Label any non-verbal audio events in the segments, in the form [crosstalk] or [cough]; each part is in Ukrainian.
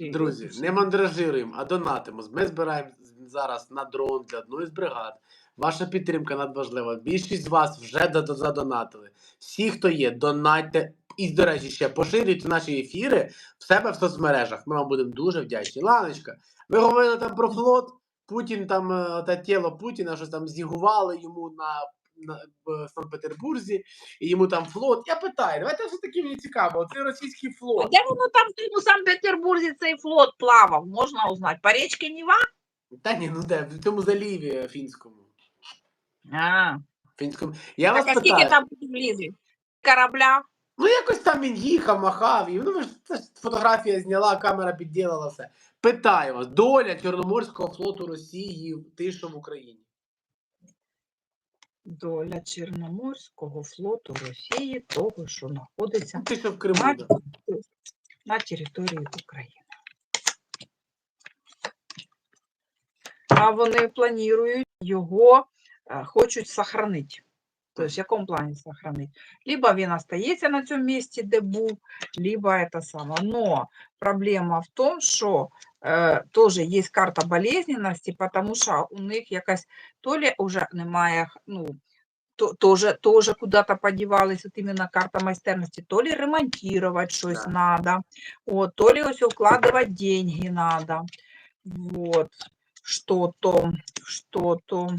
Ти- Друзі, не мандражируємо, а донатимо. Ми збираємо зараз на дрон для одної з бригад. Ваша підтримка надважлива. Більшість з вас вже задонатили. Всі, хто є, донатьте. І, до речі, ще поширюйте наші ефіри в себе в соцмережах. Ми вам будемо дуже вдячні. Ланочка, ви говорили там про флот. Путін там, е, та тіло Путіна, щось там зігували йому на в Санкт-Петербурзі, і йому там флот. Я питаю, давайте все таки мені цікаво. Це російський А флот. де воно там в тому Санкт-Петербурзі цей флот плавав? Можна узнати. По річці Нева? Та ні, ну де, в цьому заліві фінському. А, Фінському. Я так вас а скільки питаю, там влізли? Корабля? ну якось там він їхав, махав, і ну ви ж це ж фотографія зняла, камера підділила все. Питаю вас, доля Чорноморського флоту Росії тиша в Україні. Доля Чорноморського флоту Росії, того, що знаходиться Ти що в Криму. на, да. на території України. А вони планують його, е, хочуть сохранити. Тобто, в якому плані сохранити? Либо він остається на цьому місці, де був, либо це саме. Но проблема в тому, що е, теж є карта болезненності, тому що у них якась то ли вже немає, ну, то, тоже, тоже куда-то подевалась, вот именно карта майстерности, то ли ремонтировать щось Да. надо, вот, то ли ось вкладывать деньги надо, вот, що-то, що-то.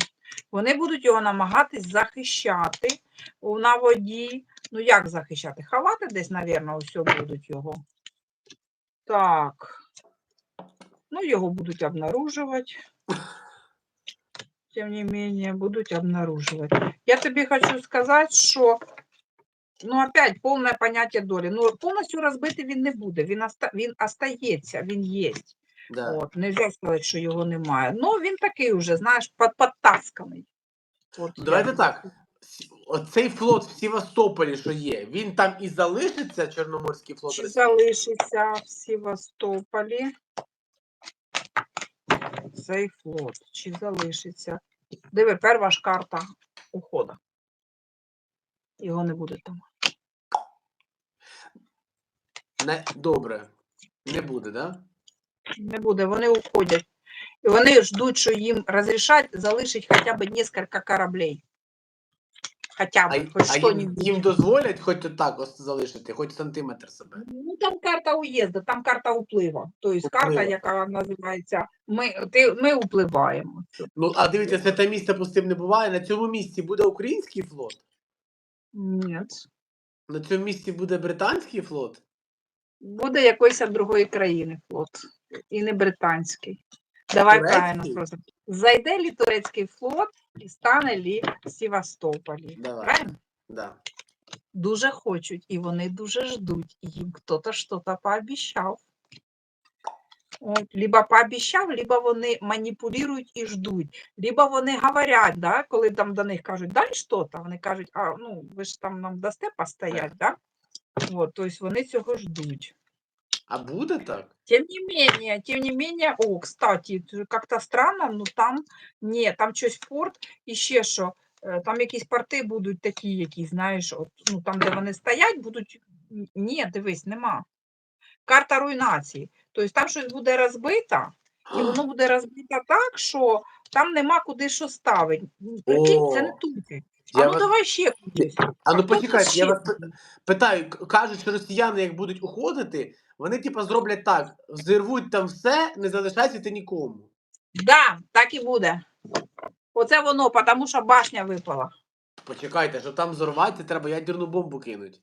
Вони будуть його намагатись захищати на воді. Ну, як захищати? Ховати десь, напевно, усе будуть його. Так. Ну, його будуть обнаружувати. Тем не менее, будуть обнаруживать. Я тобі хочу сказати, що ну, опять повне поняття долі. Ну, повністю розбитий він не буде. Він, оста... він остається, він є. Да. От, нельзя сказати, що його немає. Ну, він такий уже, знаєш, под- подтасканий. От Давайте б так. Оцей флот в Севастополі, що є, він там і залишиться, Чорноморський флот Чи залишиться в Севастополі цей флот? Чи залишиться? Диви, перша ж карта уходу. Його не буде там. Не, добре. Не буде, да? Не буде, вони уходять. І вони ждуть, що їм розрішать залишить хоча б кілька кораблей. Хоча А, б, хоч а їм, що-нибудь. їм дозволять хоч так ось залишити, хоч сантиметр себе. Ну, там карта уїзду, там карта уплива. Тобто карта, яка називається Ми, ти, ми upливаємо. Ну, а дивіться, святе місце пустим не буває. На цьому місці буде український флот, Ні. на цьому місці буде британський флот. Буде якоїсь другої країни флот. І не британський. Давай Турецький? правильно просто. Зайде лі турецький флот і стане лі Севастополі. Давай. Правильно? Да. Дуже хочуть, і вони дуже ждуть. Їм хтось щось пообіцяв. От, либо пообіцяв, либо вони маніпулюють і ждуть. Либо вони говорять, да, коли там до них кажуть, дай щось, вони кажуть, а ну ви ж там нам дасте постоять, да? От, тобто вони цього ждуть. А буде так? Тем не менее, тем не менее, о, кстати, как-то странно, ну там ні, там щось порт і ще що. Там якісь порти будуть такі, які, знаєш, от, ну там, де вони стоять, будуть. Ні, дивись, нема. Карта руйнації. Тобто там щось буде розбито, і воно [gasps] буде розбито так, що там нема куди що ставити. Прикинь, це не О, тут. А ну вас- давай ще. А ну почекайте, я вас питаю, кажуть, що росіяни, як будуть уходити, вони типа зроблять так: зірвуть там все, не залишайся ти нікому. Да, так і буде. Оце воно, тому що башня випала. Почекайте, щоб там зорвати, треба ядерну бомбу кинути.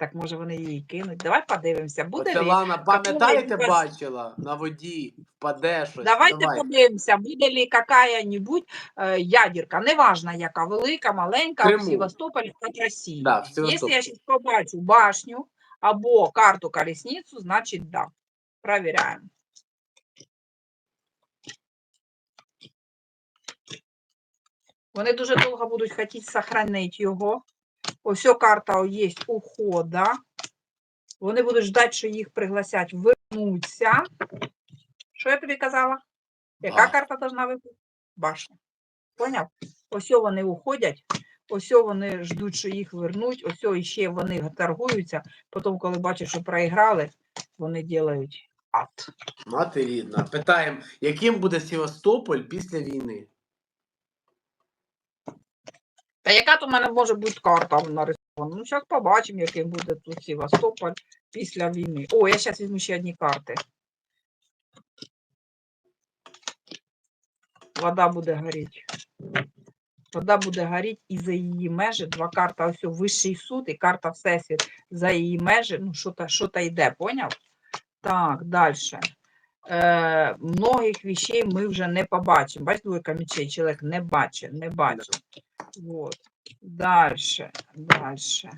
Так може вони її кинуть. Давай подивимося. Буде Оце лі... Лана, пам'ятаєте, якась- бачила на воді, впаде щось. Давайте Давай. подивимося, буде ли какая-нибудь е, ядерка, неважно яка, велика, маленька, Криму. в Севастополі, в Росії. Да, Якщо я зараз побачу башню або карту колесницю, значить да. Провіряємо. Вони дуже довго будуть хотіти сохранити його. Ось карта є ухода. Вони будуть ждати, що їх пригласять вернуться. Що я тобі казала? Яка А. карта должна випити? Башня. Поняв? Ось вони уходять, ось вони ждуть, що їх вернуть, ось о іще вони торгуються. Потім, коли бачать, що проіграли, вони роблять ад. Мати рідна. Питаємо, яким буде Севастополь після війни? Та яка то в мене може бути карта нарисована? Ну, зараз побачимо, яким буде тут Севастополь після війни. О, я зараз візьму ще одні карти. Вода буде горіти. Вода буде горіти і за її межі два карта ось вищий суд і карта Всесвіт за її межі. Ну, що йде, поняв? Так, далі. Е, многих вещей ми вже не побачимо. Бачите, двойка мечей, чоловік не бачить, не бачить. Вот. Дальше, дальше.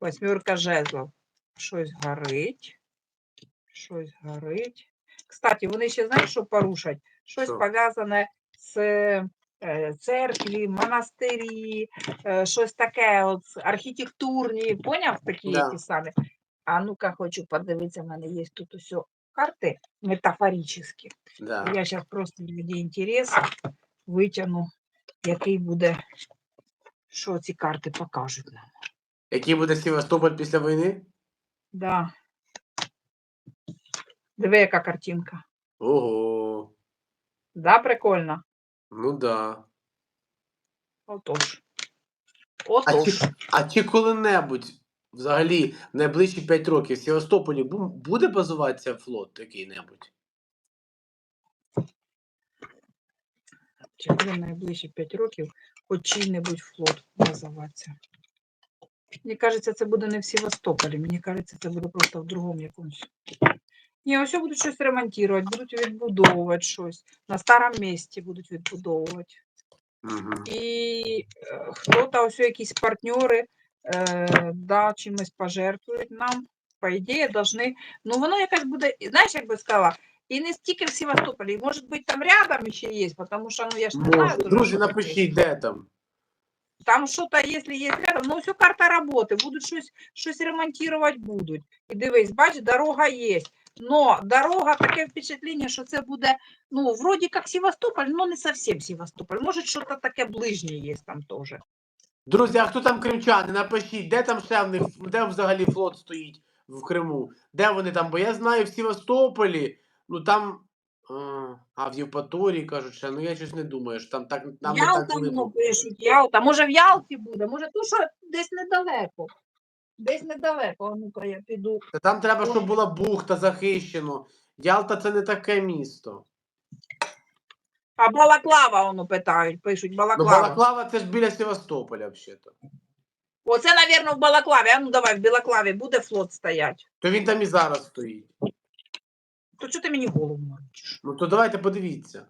Восьмерка жезлов. Щось горить. Щось горить. Кстати, вони ще знають, що порушать? Щось Що? пов'язане з е, церкві, монастирі, е, щось таке, от архітектурні, поняв такі Да. які самі. А ну-ка, хочу подивитися, в мене є тут усе карти метафоричні. Да. Я зараз просто для інтересу витягну, який буде, що ці карти покажуть нам. Який буде Севастополь після війни? Да. Диви, яка картинка. Ого. Да, прикольно? Ну да. Отож. А чи, а чи коли-небудь взагалі в найближчі 5 років в Севастополі буде базуватися флот який-небудь? В найближчі 5 років хоч чий-небудь флот базуватися? Мені кажеться, це буде не в Севастополі. Мені кажеться, це буде просто в другому якомусь. Ні, ось будуть щось ремонтувати, будуть відбудовувати щось. На старому місці будуть відбудовувати. Угу. І е, хто-то, ось якісь партнери, е, да, чимось пожертвують нам. По ідеї, должны, ну воно якось буде, знаєш, як би сказала, і не стільки в Севастополі, і, може бути там рядом ще є, тому що, ну я ж не знаю. Друзі, напишіть, де там. Там що-то, якщо є рядом, ну все карта роботи, будуть щось, щось ремонтувати будуть. І дивись, бач, дорога є. Но дорога таке впечатлення, що це буде, ну, вроді як Севастополь, но не зовсім Севастополь. Може, щось таке ближнє є там теж. Друзі, а хто там кримчани? Напишіть, де там ще в них, де взагалі флот стоїть в Криму? Де вони там? Бо я знаю в Севастополі, ну там. А, а в Євпаторії кажуть, ще, ну я щось не думаю, що там так нам не так Ялта воно пишуть, Ялта. Може в Ялті буде, може то, що десь недалеко. Десь недалеко, а ну-ка я піду. Та там треба, щоб була бухта захищено. Ялта це не таке місто. А Балаклава воно питають, пишуть, Ну, Балаклава. Балаклава це ж біля Севастополя, взагалі-то. Оце, навірно, в Балаклаві. А ну давай, в Балаклаві буде флот стоять. То він там і зараз стоїть. То чого ти мені голову морочиш? Ну то давайте подивіться.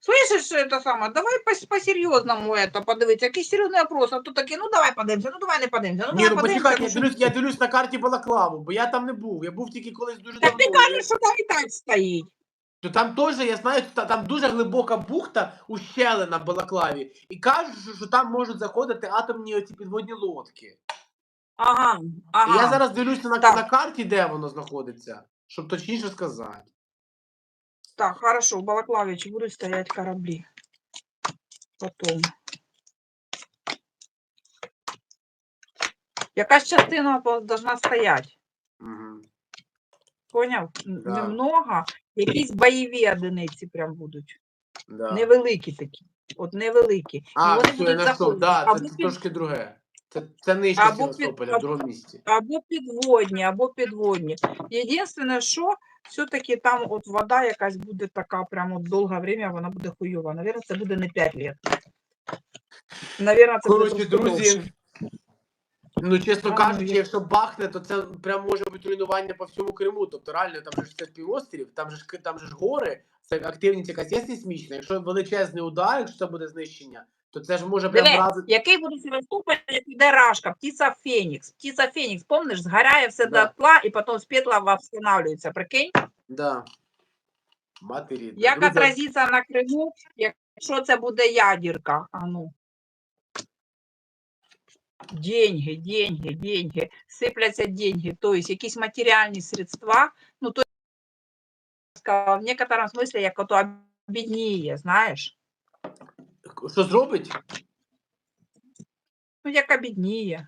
Слышиш, это саме, давай по- по-серйозному это подивитися. Якийсь серйозний вопрос, а то такі, ну давай подивимося, ну давай не подивимося, ну Ні, давай ну подивимося. почекайте, ну, я що- дивлюсь, я дивлюсь на карті Балаклаву, бо я там не був. Я був тільки колись дуже Так ти давно. кажеш, що там і так стоїть. То там теж, я знаю, та- там дуже глибока бухта ущелина в Балаклаві. І кажуть, що, що там можуть заходити атомні оці підводні лодки. Ага, І ага. я зараз дивлюся на, Так. на карті, де воно знаходиться, щоб точніше сказати. Так, хорошо, в Балаклаві чи будуть стоять кораблі. Потом. Якась частина должна стоять. Угу. Поняв? Да. Немного. Якісь бойові одиниці прям будуть. Да. Невеликі такі. От невеликі. А, І вони все, я знайшов. заходити. Да, це, це під, трошки друге. Це, це нижче Або під- Севастополя, в другому місці. або підводні, або підводні. Єдине, що все-таки там от вода якась буде така, прямо довге время, вона буде хуйова. Навірно, це буде не 5 років. Навірно, це буде трошки друзі, довше. ну чесно А, ну, кажучи, я- якщо бахне, то це прям може бути руйнування по всьому Криму. Тобто реально там же ж це півострів, там же ж там же ж гори, це активність якась є сейсмічна. Якщо величезний удар, якщо це буде знищення, то це ж може прям Диви, вразити. який буде Севастополь, як іде рашка, птиця Фенікс. Птиця Фенікс, помниш, згоряє все Да. до тла і потім з петла встановлюється. Прикинь? Да. Мати рідна. Як Друзі, отразиться на Криму, якщо це буде ядерка? А ну. Деньги, деньги, деньги, сипляться деньги, то есть якісь матеріальні средства, ну то в некотором смысле як ото обідніє, знаєш? Що зробить? Ну як обідніє.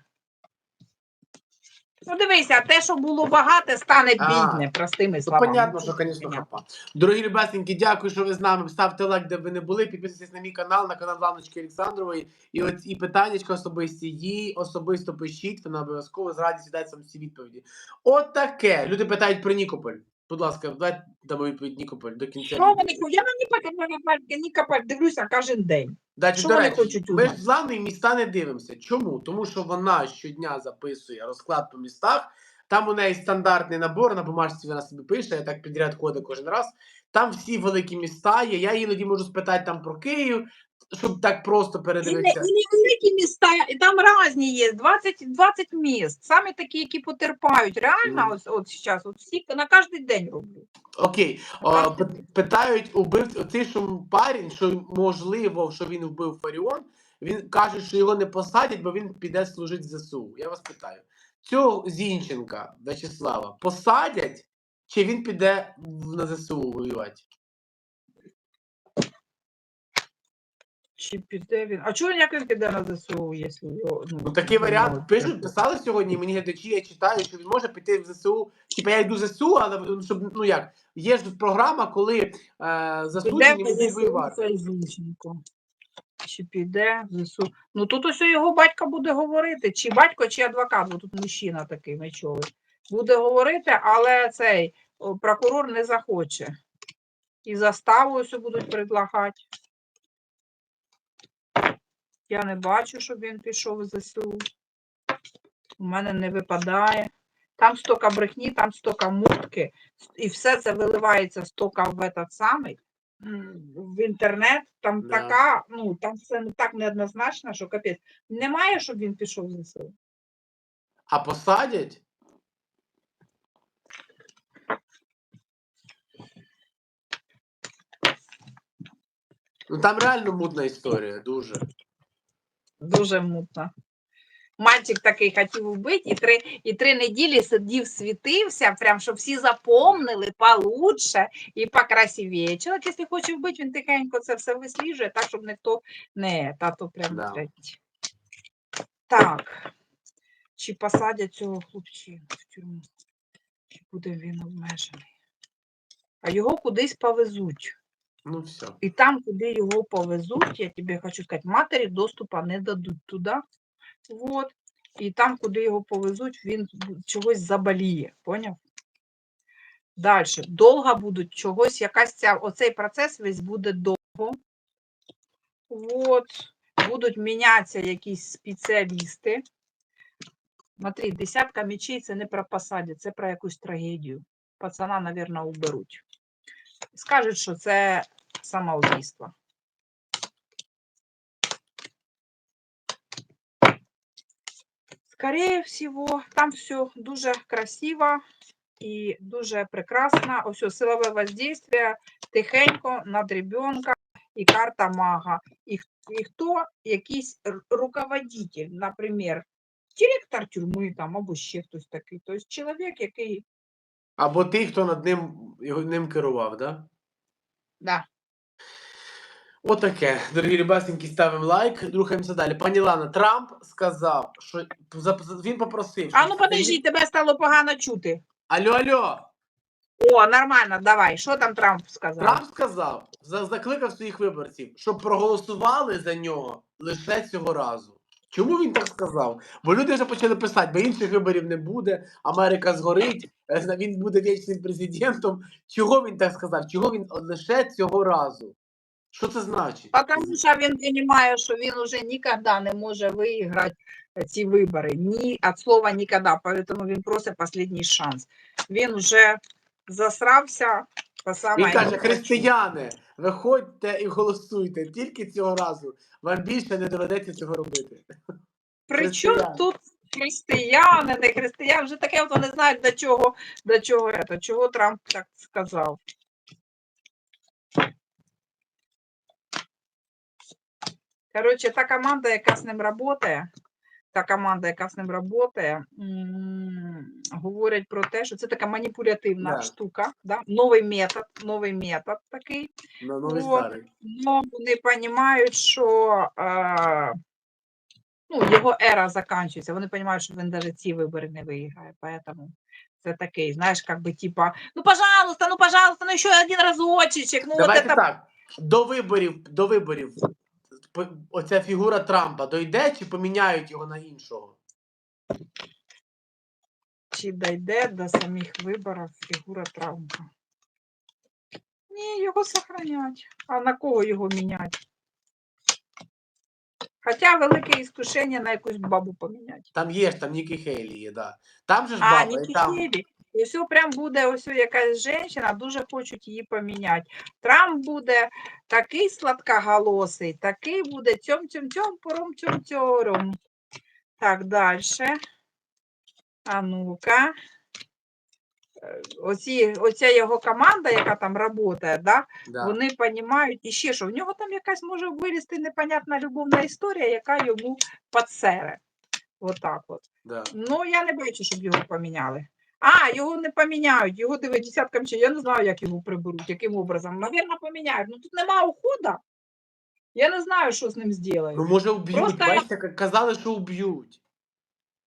Ну дивися, те, що було багате, стане А, бідне, простими Ну, словами. понятно, що, звісно, хапа. Дорогі любесенькі, дякую, що ви з нами. Ставте лайк, де б ви не були. Підписуйтесь на мій канал, на канал Ланочки Олександрової. І от і питаннячка особисті їй особисто пишіть, вона обов'язково з радістю дасть вам всі відповіді. От таке. Люди питають про Нікополь. Будь ласка, давайте дамо відповідь Нікополь до кінця. Що вони хочуть? Я на Нікополь, Нікополь дивлюся кожен день. Дайте, що вони хочуть ми ж з Ланою міста не дивимося. Чому? Тому що вона щодня записує розклад по містах. Там у неї стандартний набор на бумажці вона собі пише, я так підряд ходить кожен раз. Там всі великі міста є. Я іноді можу спитати там про Київ, щоб так просто І, передивитися. і невеликі міста, і там різні є, 20, 20 міст, саме такі, які потерпають. Реально, Мгм. ось, от зараз, от всі на кожен день роблю. Окей, О, питають убив цей що парень, що можливо, що він вбив Фаріон. Він каже, що його не посадять, бо він піде служити ЗСУ. Я вас питаю: цього Зінченка Вячеслава посадять, чи він піде на ЗСУ воювати? Чи піде він? А чого як він піде на ЗСУ, якщо його, Ну такий варіант пишуть, писали сьогодні. Мені глядачі, я читаю, що він може піти в ЗСУ. Типа я йду в ЗСУ, але ну, щоб ну як є ж програма, коли е, засуджені в будуть ЗСУ воювати. цей Чи піде в ЗСУ? Ну тут ось його батько буде говорити, чи батько, чи адвокат, бо тут мужчина такий мечовий. Буде говорити, але цей о, прокурор не захоче. І заставу ось будуть предлагати. Я не бачу, щоб він пішов в ЗСУ. У мене не випадає. Там стока брехні, там стока мутки, і все це виливається стока в этот самий в інтернет. Там Да. така, ну там все не так неоднозначно, що капець. Немає, щоб він пішов в ЗСУ. А посадять? Ну там реально мутна історія, дуже. Дуже мутно. Мальчик такий хотів вбити, і три, і три неділі сидів, світився, прям щоб всі запомнили получше і покрасивіє. Чоловік, якщо хоче вбити, він тихенько це все висліджує, так, щоб ніхто не тато прям Да. блядь. Так. Чи посадять цього хлопчину в тюрму? Чи буде він обмежений? А його кудись повезуть. Ну все. І там, куди його повезуть, я тобі хочу сказати, матері доступу не дадуть туди. Вот. І там, куди його повезуть, він чогось заболіє. Поняв? Далі. Довго будуть чогось, якась ця, оцей процес весь буде довго. От. Будуть мінятися якісь спеціалісти. Смотри, десятка мечей це не про посаді, це про якусь трагедію. Пацана, мабуть, уберуть. Скажуть, що це самоубийство. Скорее всего, там все дуже красиво і дуже прекрасно. Ось силове воздействие тихенько над ребенка і карта мага. І, і хто якийсь руководитель, наприклад, директор тюрми там, або ще хтось такий. Тобто чоловік, який Або ти, хто над ним його ним керував, да? да, Отаке. Дорогі любесенькі, ставимо лайк, рухаємося далі. Пані Лана, Трамп сказав, що він попросив. А ну подожди, тебе стало погано чути. Алло, алло. О, нормально, давай. Що там Трамп сказав? Трамп сказав, закликав своїх виборців, щоб проголосували за нього лише цього разу. Чому він так сказав? Бо люди вже почали писати, бо інших виборів не буде, Америка згорить, е, він буде вічним президентом. Чого він так сказав? Чого він лише цього разу? Що це значить? Потому що він розуміє, що він уже ніколи не може виграти ці вибори. Ні, від слова ніколи. Поэтому він просить останній шанс. Він вже засрався. Він каже, християни, виходьте і голосуйте тільки цього разу. Вам більше не доведеться цього робити. Причому тут християни, не християни, вже таке от вони знають, до чого, до чого, це, чого Трамп так сказав. Коротше, та команда, яка з ним працює, та команда, яка з ним працює, говорять про те, що це така маніпулятивна Да. штука, да? новий метод, новий метод такий. Новий Вот. старий. Но вони розуміють, що е, ну, його ера закінчується. Вони розуміють, що він навіть ці вибори не виграє. Поэтому це такий, знаєш, как би типа, ну пожалуйста, ну пожалуйста, ну ще один разочек. Ну, Давайте от это... так. До виборів, до виборів оця фігура Трампа дойде чи поміняють його на іншого? Чи дійде до самих виборів фігура Трампа? Ні, його сохранять. А на кого його міняти? Хоча велике іскушення на якусь бабу поміняти. Там є ж, там Нікі Хейлі є, да. Там же ж А, баба, і Нікі там. Хейлі. І все прям буде ось якась жінка, дуже хочуть її поміняти. Трамп буде такий сладкоголосий, такий буде тьом тьом тьом пором тьом тьором. Так, далі. А ну-ка. Е, Оці, оця його команда, яка там працює, да, Да. вони розуміють і ще, що в нього там якась може вилізти непонятна любовна історія, яка йому подсере. Отак от. Да. Ну, я не бачу, щоб його поміняли. А, його не поміняють, його диви десяткам чи я не знаю, як його приберуть, яким образом. Навірно, поміняють. Ну тут нема уходу. Я не знаю, що з ним Ну, зроблять. може вб'ють, Просто- бачите, казали, що вб'ють.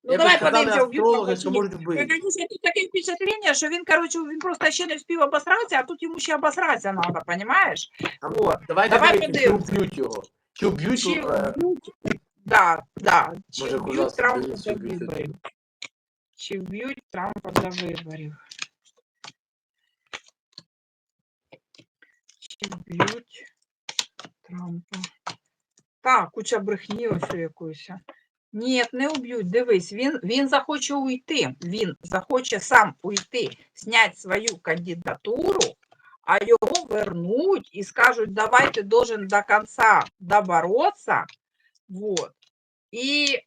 Ну, Якось давай подивимося, вб'ють що можуть Я, конечно, тут таке впечатлення, що він, коротше, він просто ще не встиг обосратися, а тут йому ще обосратися треба, розумієш? Там- От. Давай дивитися, чи вб'ють його. Чи вб'ють Чи е, вб'ють, да, да, чи вб'ють козацьку Чи вб'ють Трампа до виборів. Чи вб'ють Трампа. Так, куча брехні ось у якоїсь. Ні, не уб'ють. Дивись, він, він захоче уйти. Він захоче сам уйти, зняти свою кандидатуру, а його вернуть і скажуть, давай ти должен до конца добороться. Вот. І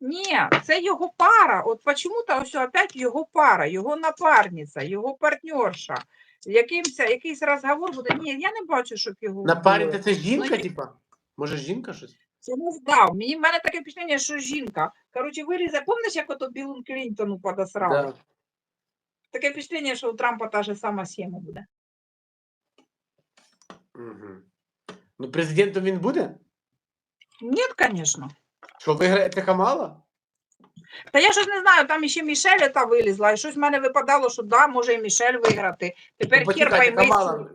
ні, це його пара. От почему-то ось опять його пара, його напарниця, його партнерша. Якимсь, якийсь розговор буде. Ні, я не бачу, щоб його. напарниця це жінка, Ну, типа? Може, жінка щось? Це не здав. Мені в мене таке впечатлення, що жінка. Коротше, вирізе, пам'ятаєш, як ото Білл Клінтону подосрали? Да. Таке впечатлення, що у Трампа та ж сама схема буде. Угу. Ну, президентом він буде? Ні, звісно. Що, виграє це Камала? Та я щось не знаю, там іще Мішель та вилізла, і щось в мене випадало, що да, може і Мішель виграти. Тепер Ну, хер почекайте, пойми. Камала.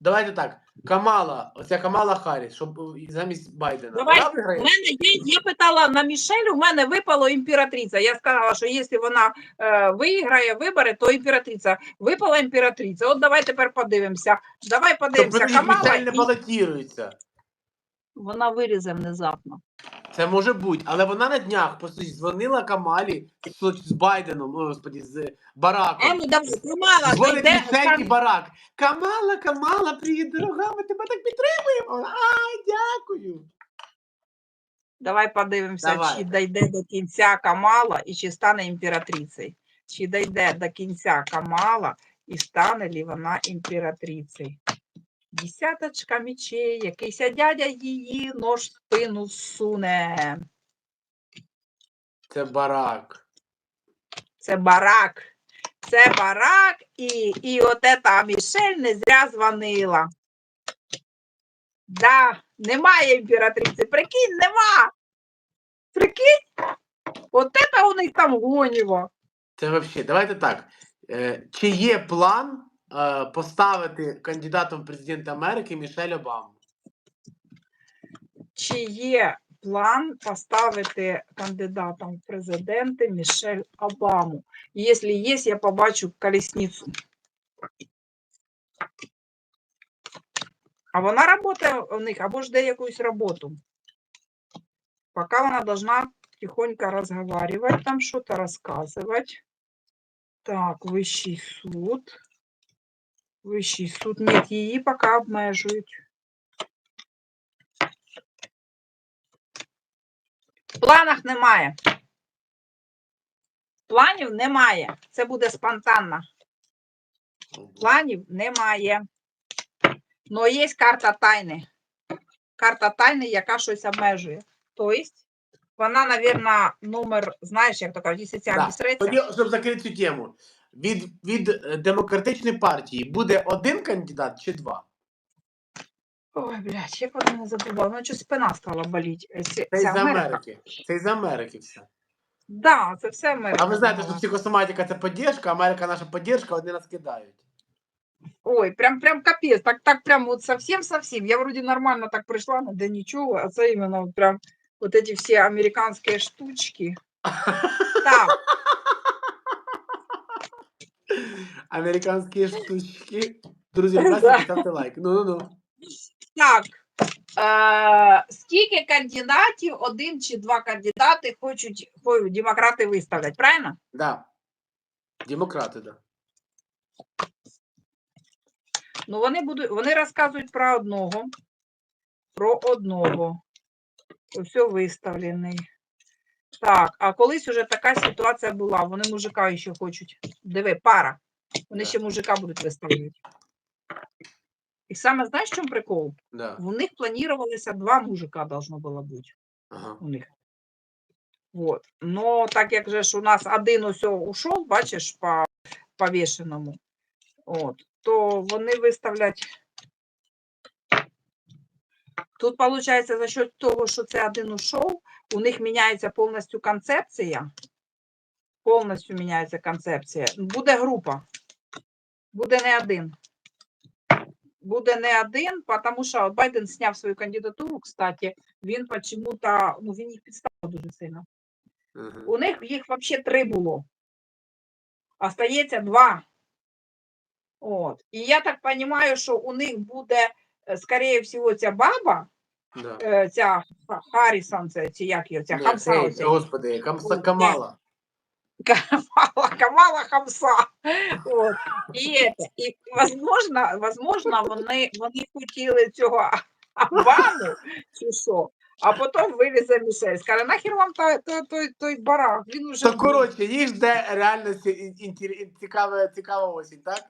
Давайте так. Камала, оця Камала Харріс, щоб е, замість Байдена. Давай, Вона У виграє? мене є, я питала на Мішель, у мене випало імператриця. Я сказала, що якщо вона е, виграє вибори, то імператриця. Випала імператриця. От давай тепер подивимося. Давай подивимося. Камала, Мішель не і... балотірується. Вона вирізе внезапно. Це може бути, але вона на днях просто дзвонила Камалі з, з Байденом, о, господі, з А Бараком. ну давай, Камала, Дзвонить Барак. Камала, Камала, привіт, дорога, ми тебе так підтримуємо. Ай, дякую. Давай подивимося, Давай. чи дійде до кінця Камала і чи стане імператрицею. Чи дійде до кінця Камала і стане ли вона імператрицею. Десяточка мечей, якийсь дядя її нож в спину суне. Це Барак. Це барак. Це барак, і, і от ета Мішель не зря дзвонила. Да, немає імператриці. Прикинь, нема. Прикинь? От це у них там гоніво. Це взагалі. Давайте так. Е, чи є план е, поставити кандидатом в президенти Америки Мішель Обаму? Чи є план поставити кандидатом в президенти Мішель Обаму? Якщо є, я побачу колесницю. А вона працює у них або жде якусь роботу. Пока вона должна тихонько разговаривать, там что-то. Так, вищий суд. Вищий суд. Нет, її пока обмежують. В планах немає. Планів немає. Це буде спонтанно. Планів немає. Но є карта тайни. Карта тайни, яка щось обмежує. Тобто, вона, мабуть, номер, знаєш, як то кажуть, Да. щоб закрити цю тему, від, від е, демократичної партії буде один кандидат чи два? Ой, блядь, як вона не забувала. Ну, що спина стала боліти. Е, Це, Америка. Америки. Це із Америки все. Да, це все Америка. А ви знаєте, що психосоматика це поддержка, Америка наша поддержка, вони нас кидають. Ой, прям, прям капец, так, так прям вот совсем-совсем. Я вроде нормально так пришла, ну да ничего, а це именно вот прям вот эти все американские штучки. [laughs] Так, Американські штучки. Друзі, [laughs] будь ласка, ставте лайк. Ну, ну, ну. так. Е, скільки кандидатів, один чи два кандидати хочуть, хо- демократи виставлять, правильно? Да. Демократи, да. Ну, вони будуть, вони розказують про одного. Про одного. Все виставлений. Так, а колись уже така ситуація була. Вони мужика ще хочуть. Диви, пара. Вони Да. ще мужика будуть виставляти. І саме знаєш, в чому прикол? Да. У них планувалося два мужика должно було бути. Ага. У них. Вот. Но так як же ж у нас один усе ушов, бачиш, по повішеному, от, то вони виставлять. Тут, виходить, за счет того, що це один ушов, у них міняється повністю концепція. Повністю міняється концепція. Буде група. Буде не один. Буде не один, тому що Байден зняв свою кандидатуру, кстати, він почему-то, ну він їх підставив дуже сильно. Мгм. У них їх взагалі три було. Остається два. От. І я так розумію, що у них буде, скоріше всього, ця баба, Да. е, ця Ха- Харрісон, це, чи як її, ця Ні, Хамса, цей, оця, Господи, Камса Камала. Камала, Камала Хамса. От. І, і возможно, возможно, вони, вони хотіли цього Обаму, чи що, а потім вилізе Мішель. Скаже, нахер вам той, той, той, той барак, він уже... То коротше, їх жде реально цікава, цікава осінь, так?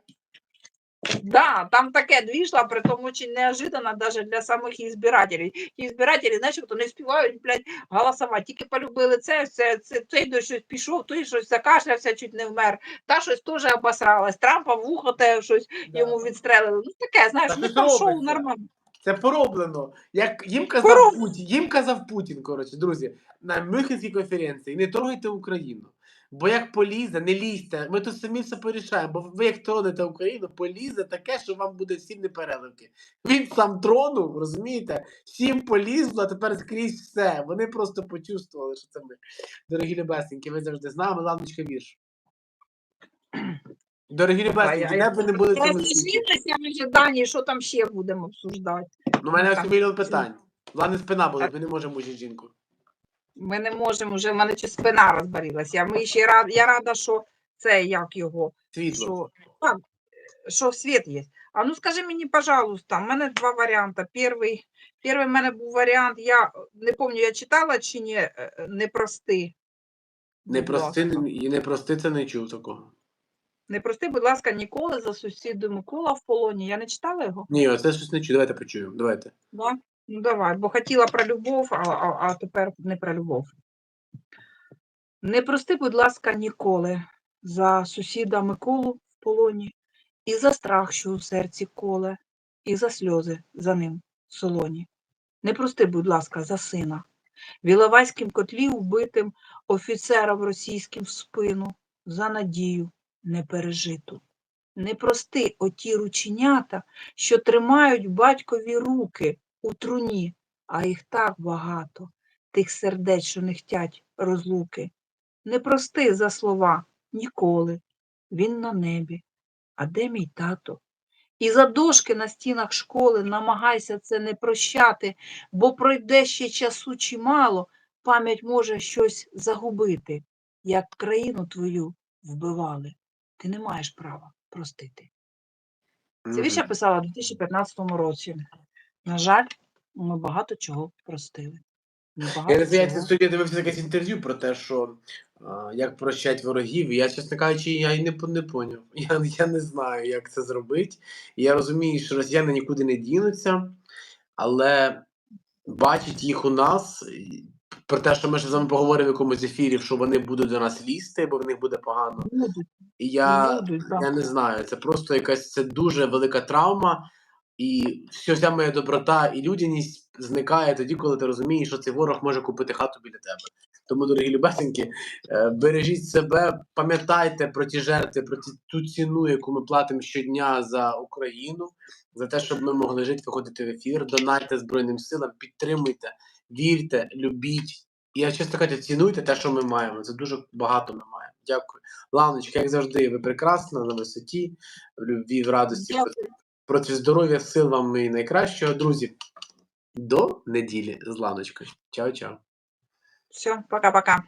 Да, там таке двіжла, притом очень неожиданно даже для самих избирателей. Избиратели, знаєш, хто не співають, блядь, голосувати, тільки полюбили це, це, це, цей до щось пішов, той щось закашлявся, чуть не вмер, та щось теж обосралась, Трампа в ухо те щось йому відстрелили. Ну таке, знаєш, ну там шоу нормально. Це пороблено. Як їм казав. Путін, їм казав Путін, коротше, друзі, на Мюнхенській конференції, не трогайте Україну. Бо як полізе, не лізьте, ми тут самі все порішаємо, бо ви як тронете Україну, полізе таке, що вам буде всім непереливки. Він сам тронув, розумієте? Всім полізло, а тепер скрізь все. Вони просто почувствували, що це ми. Дорогі любесенькі, ви завжди з нами, лавночка вірш. Дорогі любесенькі, де б ви не були цьому світі. В ожиданні, що там ще будемо обсуждати. Ну, у мене Так. ось мільйон питань. Ладно, спина болить, ми не можемо мучити жінку. Ми не можемо вже, в мене чи спина розболілася. Ми ще рад, я рада, що це як його. Світло. Що, а, що світ є. А ну скажи мені, пожалуйста, у мене два варіанти. Перший, перший в мене був варіант, я не пам'ятаю, я читала чи ні, е, не прости. Не прости, не, не прости, це не чув такого. Не прости, будь ласка, ніколи за сусідом Микола в полоні. Я не читала його? Ні, оце щось не чув. Давайте почуємо. Давайте. Да? Ну давай, бо хотіла про любов, а, а, а тепер не про любов. Не прости, будь ласка, ніколи за сусіда Миколу в полоні, і за страх, що у серці коле, і за сльози за ним в солоні. Не прости, будь ласка, за сина, в Іловайськім котлі вбитим офіцерам російським в спину, за надію непережиту. Не прости оті рученята, що тримають батькові руки у труні, а їх так багато, тих сердець, що не хтять розлуки. Не прости за слова ніколи, він на небі. А де мій тато? І за дошки на стінах школи намагайся це не прощати, бо пройде ще часу чимало, пам'ять може щось загубити, як країну твою вбивали. Ти не маєш права простити. Це вірш я Мгм. писала у 2015 році. На жаль, ми багато чого простили. Ми Я не знаю, я сьогодні дивився якесь інтерв'ю про те, що а, як прощать ворогів. І я, чесно кажучи, я й не, по- не поняв. [laughs] Я, я не знаю, як це зробити. І я розумію, що росіяни нікуди не дінуться, але бачить їх у нас. і Про те, що ми ще з вами поговоримо в якомусь ефірі, що вони будуть до нас лізти, бо в них буде погано. Будуть, І я, будуть, я не знаю, це просто якась це дуже велика травма. І вся вся моя доброта і людяність зникає тоді, коли ти розумієш, що цей ворог може купити хату біля тебе. Тому, дорогі любесеньки, е, бережіть себе, пам'ятайте про ті жертви, про ту ціну, яку ми платимо щодня за Україну, за те, щоб ми могли жити, виходити в ефір. Донайте Збройним силам, підтримуйте, вірте, любіть. І я чесно кажучи, цінуйте те, що ми маємо. Це дуже багато ми маємо. Дякую. Ланочка, як завжди, ви прекрасна на висоті, в любві, в радості. Дякую. Проти здоров'я, сил вам і найкращого, друзі. До неділі з Ланочкою. Чао-чао. Все, пока-пока.